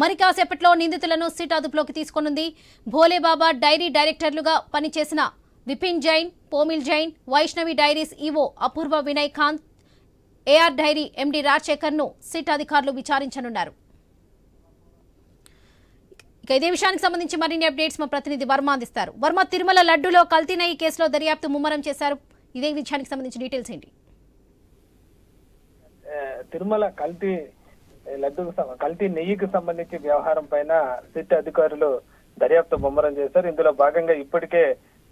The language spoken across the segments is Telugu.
మరి కాసేపట్లో నిందితులను సిట్ అదుపులోకి తీసుకునుంది. భోలేబాబా డైరీ డైరెక్టర్లుగా పనిచేసిన Vipin Jain Pomil Jain Vaishnavi dairies EO Apurva Vinay Kant AR dairy MD రాజశేఖర్ను SIT అధికారులు విచారించనున్నారు. ఇక ఇదే విషయానికి సంబంధించి మరిన్ని అప్డేట్స్ మా ప్రతినిధి వర్మ అందిస్తారు. వర్మ తిరుమల లడ్డులో కల్తీన ఈ కేసులో దర్యాప్తు ముమ్మరం చేశారు. ఇదే విషయానికి సంబంధించి డీటెయిల్స్ ఏంటి? తిరుమల కల్తీ లడ్డూకు కల్తీ నెయ్యికి సంబంధించి వ్యవహారం పైన సిట్ అధికారులు దర్యాప్తు ముమ్మరం చేశారు. ఇందులో భాగంగా ఇప్పటికే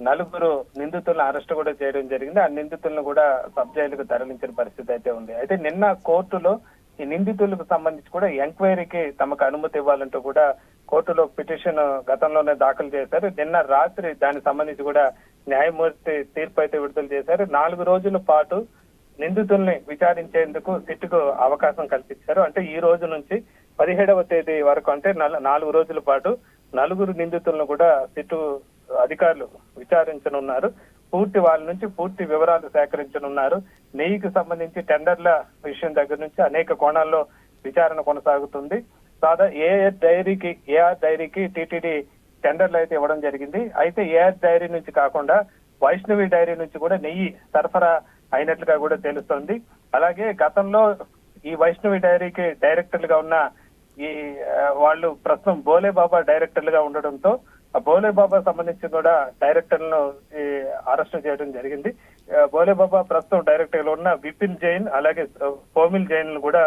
నలుగురు నిందితులను అరెస్ట్ కూడా చేయడం జరిగింది. ఆ నిందితులను కూడా సబ్ జైలుకు తరలించిన పరిస్థితి అయితే ఉంది. అయితే నిన్న కోర్టులో ఈ నిందితులకు సంబంధించి కూడా ఎంక్వైరీకి తమకు అనుమతి ఇవ్వాలంటూ కూడా కోర్టులో పిటిషన్ గతంలోనే దాఖలు చేశారు. నిన్న రాత్రి దానికి సంబంధించి కూడా న్యాయమూర్తి తీర్పు అయితే విడుదల చేశారు. నాలుగు రోజుల పాటు నిందితుల్ని విచారించేందుకు సిట్టుకు అవకాశం కల్పించారు. అంటే ఈ రోజు నుంచి పదిహేడవ తేదీ వరకు అంటే నాలుగు రోజుల పాటు నలుగురు నిందితులను కూడా సిట్టు అధికారులు విచారించనున్నారు. పూర్తి వాళ్ళ నుంచి పూర్తి వివరాలు సేకరించనున్నారు. నెయ్యికి సంబంధించి టెండర్ల విషయం దగ్గర నుంచి అనేక కోణాల్లో విచారణ కొనసాగుతుంది. సాదా ఏఆర్ డైరీకి ఏఆర్ డైరీకి టీటీడీ టెండర్లు అయితే ఇవ్వడం జరిగింది. అయితే ఏఆర్ డైరీ నుంచి కాకుండా వైష్ణవి డైరీ నుంచి కూడా నెయ్యి సరఫరా అయినట్లుగా కూడా తెలుస్తోంది. అలాగే గతంలో ఈ వైష్ణవి డైరీకి డైరెక్టర్లుగా ఉన్న ఈ వాళ్ళు ప్రస్తుతం బోలే బాబా డైరెక్టర్లుగా ఉండడంతో ఆ బోలే బాబా సంబంధించి కూడా డైరెక్టర్లను అరెస్ట్ చేయడం జరిగింది. బోలే బాబా ప్రస్తుతం డైరెక్టర్ ఉన్న విపిన్ జైన్ అలాగే కోమిల్ జైన్ కూడా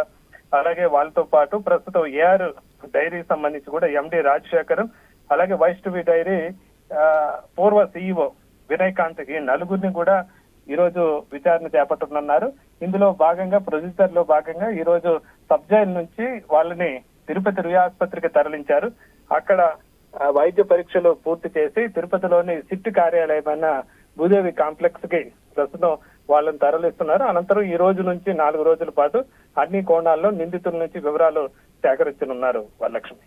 అలాగే వాళ్ళతో పాటు ప్రస్తుతం ఏఆర్ డైరీ సంబంధించి కూడా ఎండి రాజశేఖర్ అలాగే వైష్ణవి డైరీ ఆ, పూర్వ సిఇఓ వినయ్ కాంత్ ఈ నలుగురిని కూడా ఈ రోజు విచారణ చేపట్టనున్నారు. ఇందులో భాగంగా ప్రొసీజర్లో భాగంగా ఈ రోజు సబ్ జైల్ నుంచి వాళ్ళని తిరుపతి రుయా ఆసుపత్రికి తరలించారు. అక్కడ వైద్య పరీక్షలు పూర్తి చేసి తిరుపతిలోని సిట్ కార్యాలయమైన భూదేవి కాంప్లెక్స్కి ప్రస్తుతం వాళ్ళని తరలిస్తున్నారు. అనంతరం ఈ రోజు నుంచి నాలుగు రోజుల పాటు అన్ని కోణాల్లో నిందితుల నుంచి వివరాలు సేకరించనున్నారు వరలక్ష్మి.